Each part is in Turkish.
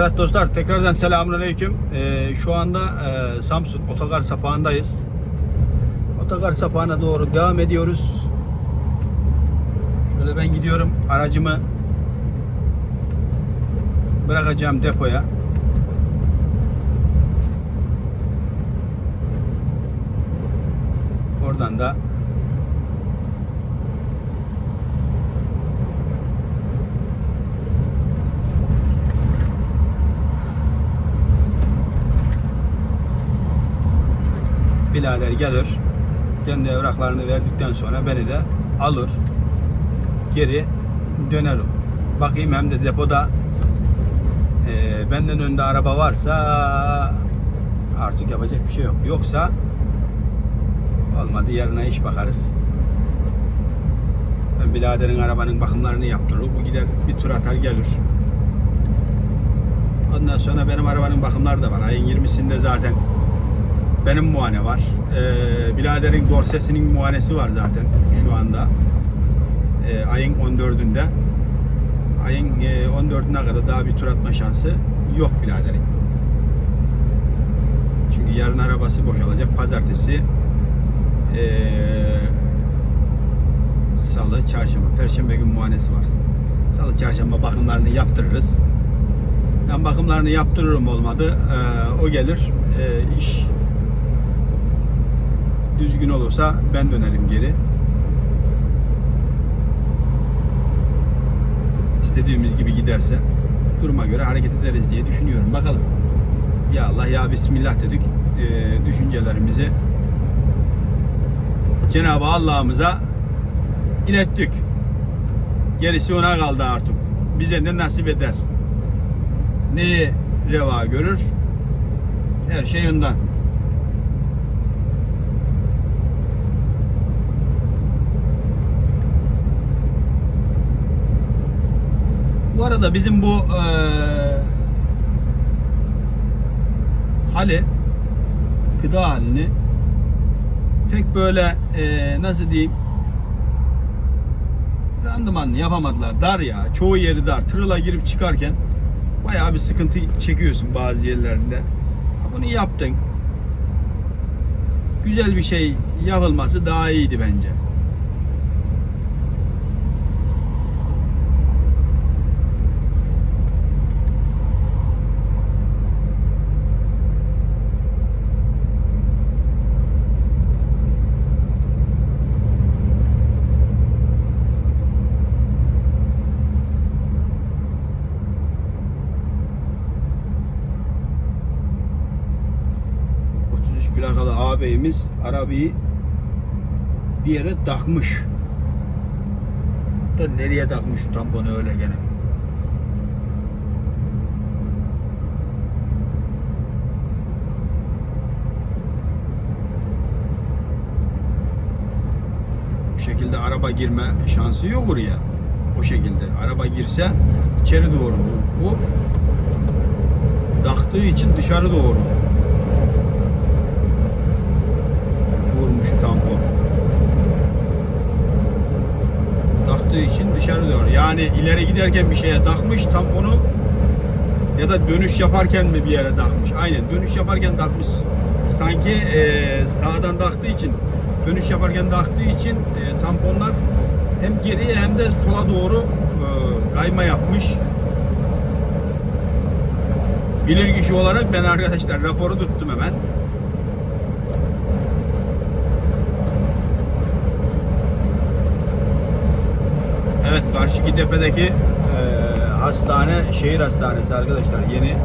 Evet dostlar tekrardan selamünaleyküm. Ee, şu anda e, Samsun otogar sapağındayız. Otogar sapağına doğru devam ediyoruz. Şöyle ben gidiyorum aracımı bırakacağım depoya. Oradan da birader gelir. Kendi evraklarını verdikten sonra beni de alır. Geri dönerim. Bakayım hem de depoda e, benden önde araba varsa artık yapacak bir şey yok. Yoksa olmadı yarına iş bakarız. Ben biraderin arabanın bakımlarını yaptırır. Bu gider bir tur atar gelir. Ondan sonra benim arabanın bakımları da var. Ayın 20'sinde zaten benim muayene var. Ee, biraderin dorsesinin muayenesi var zaten şu anda. Ee, ayın 14'ünde. Ayın e, 14'üne kadar daha bir tur atma şansı yok biraderin. Çünkü yarın arabası boşalacak. Pazartesi ee, Salı, Çarşamba, Perşembe gün muayenesi var. Salı, Çarşamba bakımlarını yaptırırız. Ben bakımlarını yaptırırım olmadı. Ee, o gelir. Ee, iş düzgün olursa ben dönerim geri. İstediğimiz gibi giderse duruma göre hareket ederiz diye düşünüyorum. Bakalım. Ya Allah ya Bismillah dedik. Ee, düşüncelerimizi Cenab-ı Allah'ımıza ilettik. Gerisi ona kaldı artık. Bize ne nasip eder. Neyi reva görür? Her şey ondan. Bu arada bizim bu eee hali gıda halini pek böyle eee, nasıl diyeyim randımanlı yapamadılar. Dar ya. Çoğu yeri dar. Tırıla girip çıkarken bayağı bir sıkıntı çekiyorsun bazı yerlerinde. Bunu yaptın. Güzel bir şey yapılması daha iyiydi bence. Plakalı ağabeyimiz arabayı bir yere takmış. Da nereye takmış tamponu öyle gene. Bu şekilde araba girme şansı yok oraya. O şekilde. Araba girse içeri doğru. Bu taktığı için dışarı doğru. Vurmuş tampon. Taktığı için dışarı doğru. Yani ileri giderken bir şeye takmış tamponu ya da dönüş yaparken mi bir yere takmış? Aynen dönüş yaparken takmış. Sanki e, sağdan taktığı için dönüş yaparken taktığı için e, tamponlar hem geriye hem de sola doğru e, kayma yapmış. Bilir kişi olarak ben arkadaşlar raporu tuttum hemen. Evet karşıki tepedeki e, hastane şehir hastanesi arkadaşlar yeni.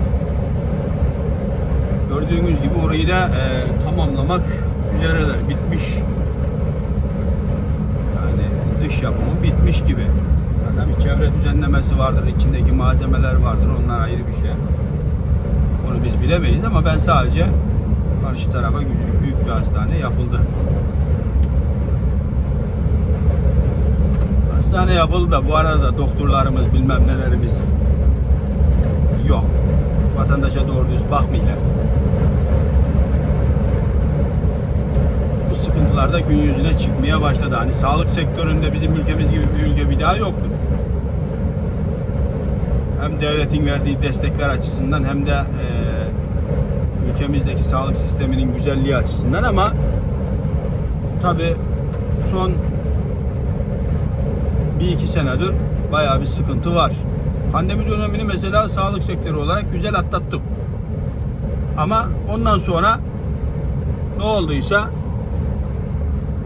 Gördüğünüz gibi orayı da e, tamamlamak üzereler bitmiş. Yani dış yapımı bitmiş gibi. Tabii çevre düzenlemesi vardır, içindeki malzemeler vardır. Onlar ayrı bir şey. Onu biz bilemeyiz ama ben sadece karşı tarafa büyük bir hastane yapıldı. Hastane yapıldı da bu arada doktorlarımız bilmem nelerimiz yok. Vatandaşa doğru düz bakmıyorlar. Bu sıkıntılar da gün yüzüne çıkmaya başladı. Hani sağlık sektöründe bizim ülkemiz gibi bir ülke bir daha yoktur. hem devletin verdiği destekler açısından hem de e, ülkemizdeki sağlık sisteminin güzelliği açısından ama tabi son bir iki senedir bayağı bir sıkıntı var. Pandemi dönemini mesela sağlık sektörü olarak güzel atlattık. Ama ondan sonra ne olduysa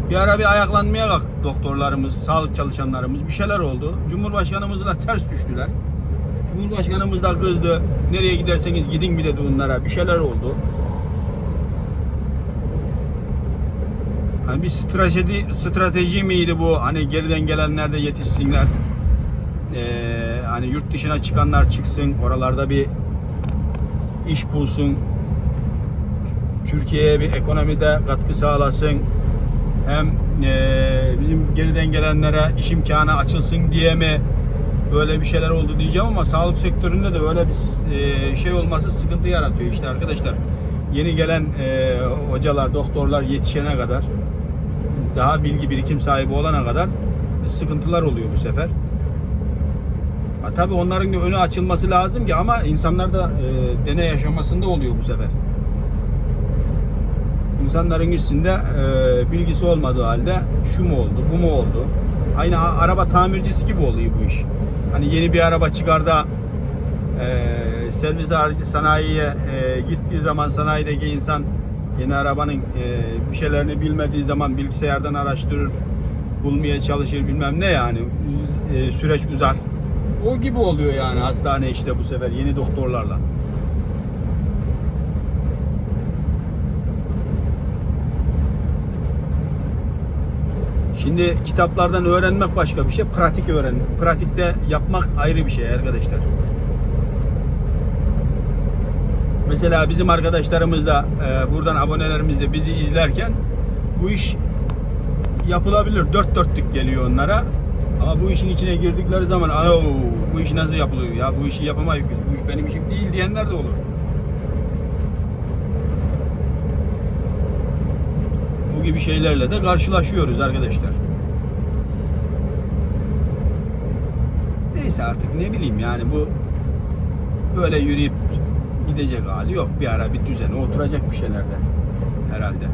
bir ara bir ayaklanmaya kalktı doktorlarımız, sağlık çalışanlarımız bir şeyler oldu. Cumhurbaşkanımızla ters düştüler. Cumhurbaşkanımız da kızdı. Nereye giderseniz gidin bir dedi onlara. Bir şeyler oldu. Hani bir strateji strateji miydi bu? Hani geriden gelenler de yetişsinler. Ee, hani yurt dışına çıkanlar çıksın. Oralarda bir iş bulsun. Türkiye'ye bir ekonomide katkı sağlasın. Hem eee, bizim geriden gelenlere iş imkanı açılsın diye mi böyle bir şeyler oldu diyeceğim ama sağlık sektöründe de böyle bir eee, şey olması sıkıntı yaratıyor işte arkadaşlar. Yeni gelen eee, hocalar, doktorlar yetişene kadar daha bilgi birikim sahibi olana kadar sıkıntılar oluyor bu sefer. Ha, tabii onların da önü açılması lazım ki ama insanlar da eee deney yaşamasında oluyor bu sefer insanların üstünde e, bilgisi olmadığı halde şu mu oldu, bu mu oldu? Aynı araba tamircisi gibi oluyor bu iş. Hani yeni bir araba çıkar da e, servis harici sanayiye e, gittiği zaman sanayideki insan yeni arabanın e, bir şeylerini bilmediği zaman bilgisayardan araştırır, bulmaya çalışır bilmem ne yani e, süreç uzar. O gibi oluyor yani hastane işte bu sefer yeni doktorlarla. Şimdi kitaplardan öğrenmek başka bir şey, pratik öğrenmek. Pratikte yapmak ayrı bir şey arkadaşlar. Mesela bizim arkadaşlarımız da e, buradan abonelerimiz de bizi izlerken bu iş yapılabilir. Dört dörtlük geliyor onlara. Ama bu işin içine girdikleri zaman "Alo, bu iş nasıl yapılıyor ya bu işi yapamayız biz. Bu iş benim işim değil diyenler de olur. Bu gibi şeylerle de karşılaşıyoruz arkadaşlar. Neyse artık ne bileyim yani bu böyle yürüyüp gidecek hali yok. Bir ara bir düzene oturacak bir şeylerde herhalde.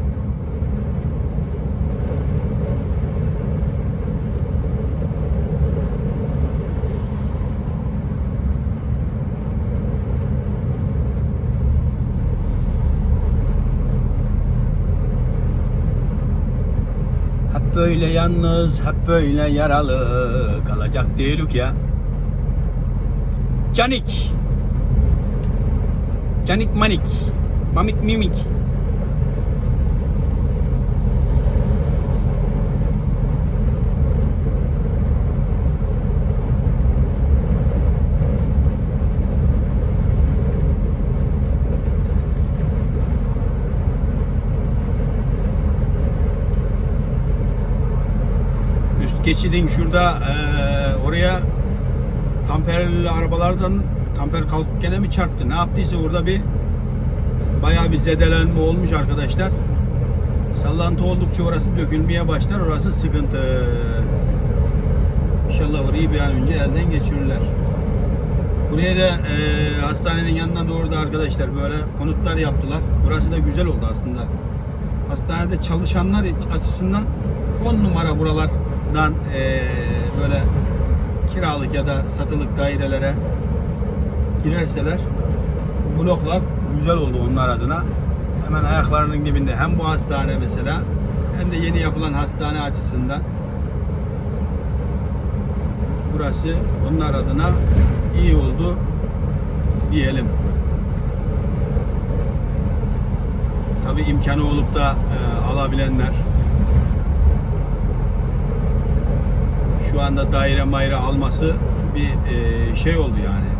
Hep böyle yalnız, hep böyle yaralı kalacak değilik ya. Canik. Canik manik. Mamik mimik. Geçidin şurada eee, oraya tamperli arabalardan tamper kalkıp gene mi çarptı? Ne yaptıysa orada bir bayağı bir zedelenme olmuş arkadaşlar. Sallantı oldukça orası dökülmeye başlar. Orası sıkıntı. İnşallah orayı bir an önce elden geçirirler. Buraya da eee, hastanenin yanına doğru da arkadaşlar böyle konutlar yaptılar. Burası da güzel oldu aslında. Hastanede çalışanlar açısından 10 numara buralardan eee, böyle kiralık ya da satılık dairelere girerseler bloklar güzel oldu onlar adına. Hemen ayaklarının dibinde hem bu hastane mesela hem de yeni yapılan hastane açısından burası onlar adına iyi oldu diyelim. Tabi imkanı olup da e, alabilenler şu anda daire mayre alması bir e, şey oldu yani.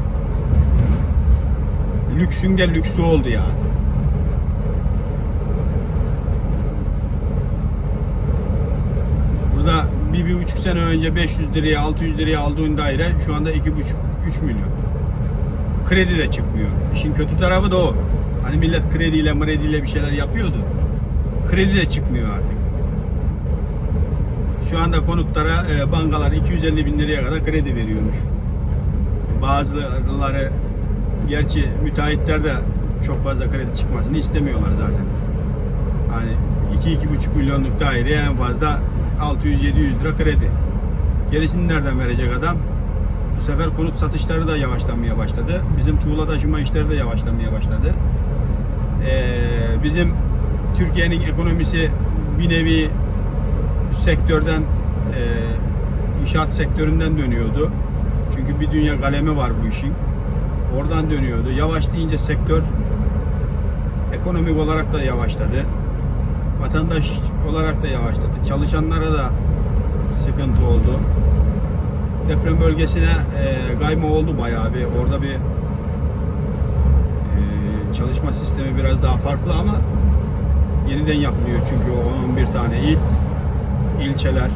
Lüksün de lüksü oldu yani. Burada bir, bir buçuk sene önce 500 liraya 600 liraya aldığın daire şu anda iki buçuk 3 milyon. Kredi de çıkmıyor. İşin kötü tarafı da o. Hani millet krediyle mrediyle bir şeyler yapıyordu. Kredi de çıkmıyor artık. Şu anda konutlara e, bankalar 250 bin liraya kadar kredi veriyormuş. bazıları gerçi müteahhitler de çok fazla kredi çıkmasını istemiyorlar zaten. Hani 2-2,5 milyonluk daireye en fazla 600-700 lira kredi. Gerisini nereden verecek adam? Bu sefer konut satışları da yavaşlamaya başladı. Bizim tuğla taşıma işleri de yavaşlamaya başladı. Ee, bizim Türkiye'nin ekonomisi bir nevi sektörden e, inşaat sektöründen dönüyordu. Çünkü bir dünya kalemi var bu işin. Oradan dönüyordu. Yavaş deyince sektör ekonomik olarak da yavaşladı. Vatandaş olarak da yavaşladı. Çalışanlara da sıkıntı oldu. Deprem bölgesine e, kayma oldu bayağı bir. Orada bir e, çalışma sistemi biraz daha farklı ama yeniden yapılıyor çünkü o 11 tane il, ilçeler.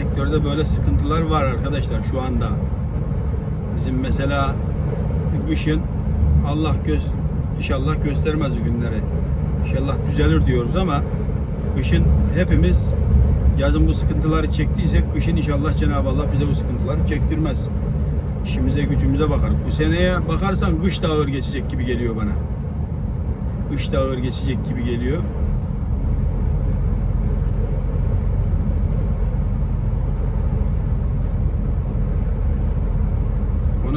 Sektörde böyle sıkıntılar var arkadaşlar şu anda. Bizim mesela kışın Allah göz inşallah göstermez günleri. İnşallah düzelir diyoruz ama kışın hepimiz yazın bu sıkıntıları çektiysek kışın inşallah Cenab-ı Allah bize bu sıkıntıları çektirmez. İşimize gücümüze bakar. Bu seneye bakarsan kış da ağır geçecek gibi geliyor bana. Kış da ağır geçecek gibi geliyor.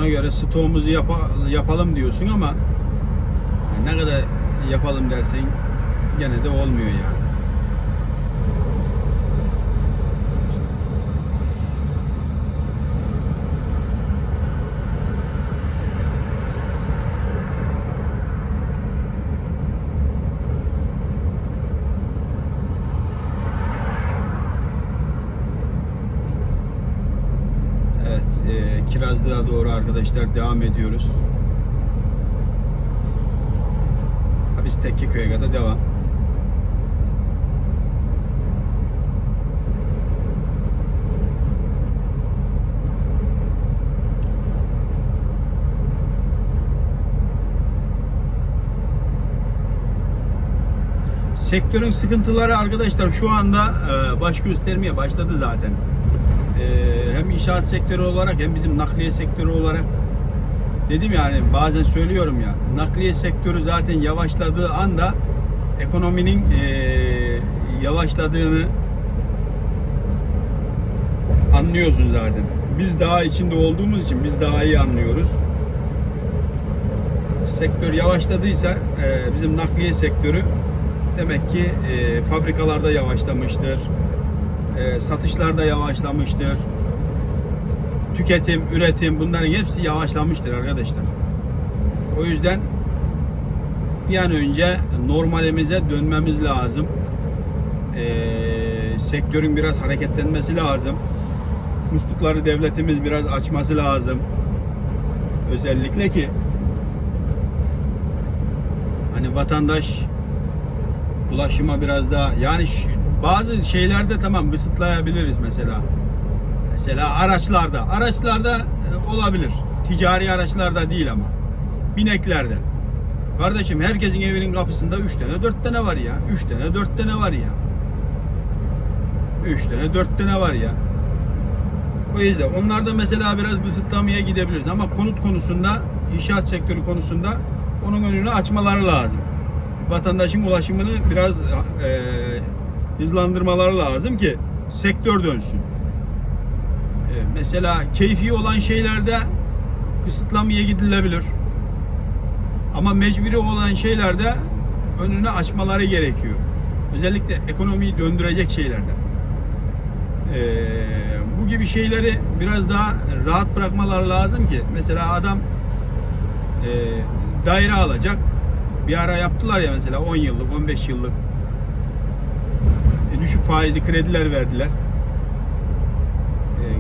Ona göre stoğumuzu yapa- yapalım diyorsun ama yani ne kadar yapalım dersen gene de olmuyor yani. Evet, e, Kirazlığa doğru arkadaşlar devam ediyoruz. Biz Tekkeköy'e kadar devam. Sektörün sıkıntıları arkadaşlar şu anda e, baş göstermeye başladı zaten. Hem inşaat sektörü olarak hem bizim nakliye sektörü olarak dedim yani bazen söylüyorum ya nakliye sektörü zaten yavaşladığı anda ekonominin e, yavaşladığını anlıyorsun zaten. Biz daha içinde olduğumuz için biz daha iyi anlıyoruz. Sektör yavaşladıysa e, bizim nakliye sektörü demek ki e, fabrikalarda yavaşlamıştır. E, satışlarda yavaşlamıştır. Tüketim, üretim bunların hepsi yavaşlamıştır arkadaşlar. O yüzden bir an önce normalimize dönmemiz lazım. E, sektörün biraz hareketlenmesi lazım. Muslukları devletimiz biraz açması lazım. Özellikle ki hani vatandaş ulaşıma biraz daha yani bazı şeylerde tamam kısıtlayabiliriz mesela. Mesela araçlarda. Araçlarda e, olabilir. Ticari araçlarda değil ama. Bineklerde. Kardeşim herkesin evinin kapısında 3 tane 4 tane var ya. 3 tane 4 tane var ya. 3 tane 4 tane var ya. O yüzden onlarda mesela biraz kısıtlamaya gidebiliriz ama konut konusunda, inşaat sektörü konusunda onun önünü açmaları lazım. Vatandaşın ulaşımını biraz e, hızlandırmaları lazım ki sektör dönsün. Mesela keyfi olan şeylerde kısıtlamaya gidilebilir. Ama mecburi olan şeylerde önünü açmaları gerekiyor. Özellikle ekonomiyi döndürecek şeylerde. Ee, bu gibi şeyleri biraz daha rahat bırakmaları lazım ki mesela adam e, daire alacak bir ara yaptılar ya mesela 10 yıllık 15 yıllık e, düşük faizli krediler verdiler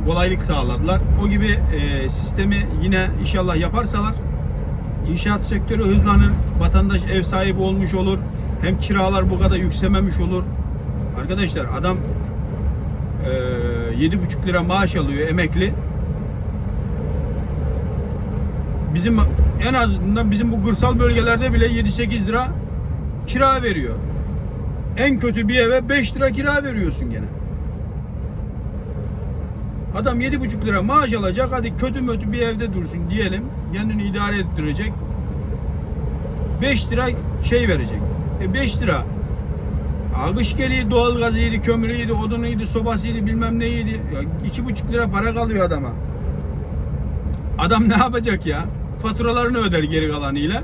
kolaylık sağladılar o gibi e, sistemi yine inşallah yaparsalar inşaat sektörü hızlanır vatandaş ev sahibi olmuş olur hem kiralar bu kadar yükselmemiş olur arkadaşlar adam e, 7,5 lira maaş alıyor emekli bizim en azından bizim bu kırsal bölgelerde bile 7-8 lira kira veriyor. En kötü bir eve 5 lira kira veriyorsun gene. Adam 7,5 lira maaş alacak. Hadi kötü mötü bir evde dursun diyelim. Kendini idare ettirecek. 5 lira şey verecek. E 5 lira. Alış geliyor doğalgazıydı, kömürüydü, odunuydu, sobasıydı, bilmem neydi. Ya iki buçuk lira para kalıyor adama. Adam ne yapacak ya? Faturalarını öder geri kalanıyla.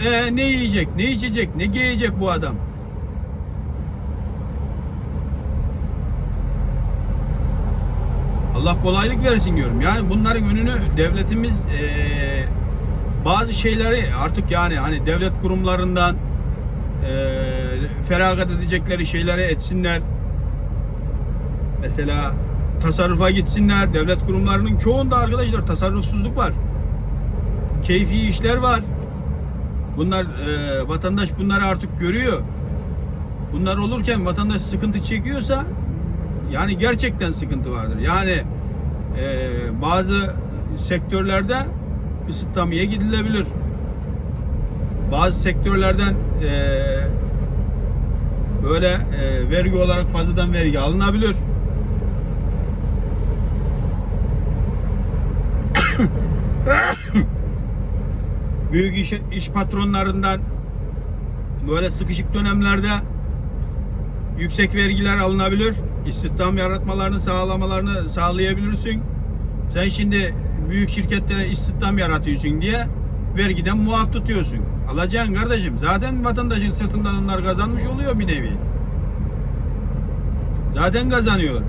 E ne yiyecek, ne içecek, ne giyecek bu adam? Allah kolaylık versin diyorum. Yani bunların önünü devletimiz eee, bazı şeyleri artık yani hani devlet kurumlarından eee feragat edecekleri şeyleri etsinler. Mesela tasarrufa gitsinler. Devlet kurumlarının çoğunda arkadaşlar tasarrufsuzluk var. Keyfi işler var. Bunlar eee, vatandaş bunları artık görüyor. Bunlar olurken vatandaş sıkıntı çekiyorsa yani gerçekten sıkıntı vardır. Yani eee, bazı sektörlerde kısıtlamaya gidilebilir. Bazı sektörlerden eee, böyle eee, vergi olarak fazladan vergi alınabilir. Büyük iş, iş patronlarından böyle sıkışık dönemlerde yüksek vergiler alınabilir. İstihdam yaratmalarını sağlamalarını sağlayabilirsin. Sen şimdi büyük şirketlere istihdam yaratıyorsun diye vergiden muaf tutuyorsun. Alacaksın kardeşim. Zaten vatandaşın sırtından onlar kazanmış oluyor bir nevi. Zaten kazanıyor.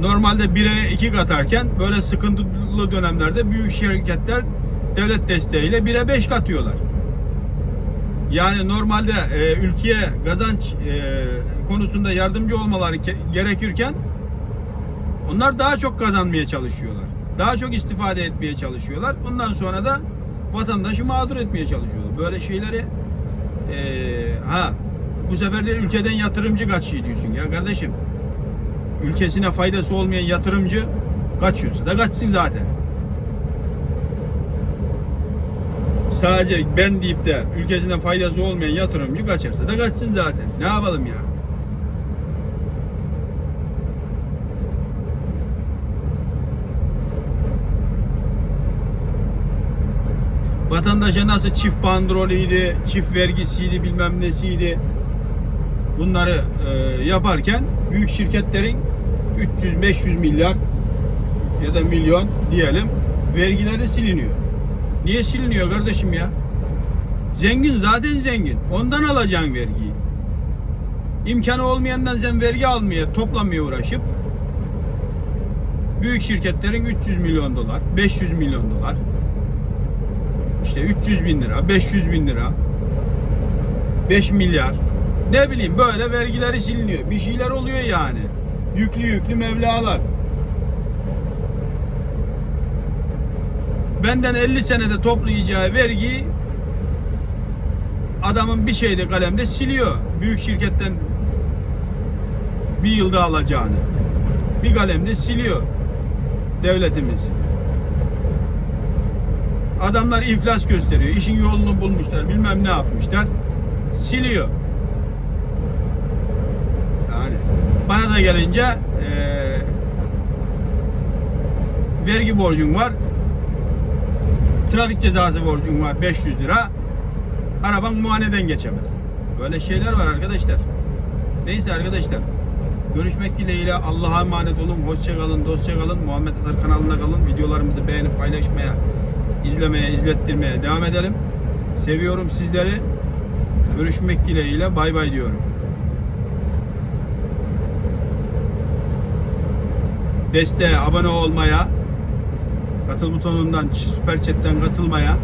Normalde 1'e 2 katarken böyle sıkıntılı dönemlerde büyük şirketler devlet desteğiyle 1'e 5 katıyorlar. Yani normalde e, ülkeye kazanç e, konusunda yardımcı olmaları ke- gerekirken onlar daha çok kazanmaya çalışıyorlar. Daha çok istifade etmeye çalışıyorlar. Ondan sonra da vatandaşı mağdur etmeye çalışıyorlar. Böyle şeyleri e, ha bu sefer de ülkeden yatırımcı kaçıyor diyorsun ya kardeşim. Ülkesine faydası olmayan yatırımcı kaçıyorsa da kaçsın zaten. Sadece ben deyip de ülkesine faydası olmayan yatırımcı kaçarsa da kaçsın zaten. Ne yapalım ya? Vatandaşa nasıl çift bandrolüydü, çift vergisiydi, bilmem nesiydi. Bunları e, yaparken büyük şirketlerin 300-500 milyar ya da milyon diyelim vergileri siliniyor. Niye siliniyor kardeşim ya? Zengin zaten zengin. Ondan alacaksın vergiyi. İmkanı olmayandan sen vergi almaya, toplamaya uğraşıp büyük şirketlerin 300 milyon dolar, 500 milyon dolar işte 300 bin lira, 500 bin lira 5 milyar ne bileyim böyle vergileri siliniyor. Bir şeyler oluyor yani. Yüklü yüklü mevlalar. Benden 50 senede toplayacağı vergiyi adamın bir şeyde kalemde siliyor. Büyük şirketten bir yılda alacağını. Bir kalemde siliyor devletimiz. Adamlar iflas gösteriyor. işin yolunu bulmuşlar. Bilmem ne yapmışlar. Siliyor. Yani bana da gelince eee vergi borcun var. Trafik cezası borcun var 500 lira. Araban muayeneden geçemez. Böyle şeyler var arkadaşlar. Neyse arkadaşlar. Görüşmek dileğiyle Allah'a emanet olun. Hoşça kalın, dostça kalın. Muhammed Atar kanalında kalın. Videolarımızı beğenip paylaşmaya, izlemeye, izlettirmeye devam edelim. Seviyorum sizleri. Görüşmek dileğiyle bay bay diyorum. Desteğe abone olmaya, katıl butonundan süper chatten katılmaya,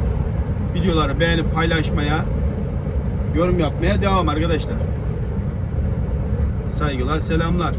videoları beğenip paylaşmaya, yorum yapmaya devam arkadaşlar. Saygılar, selamlar.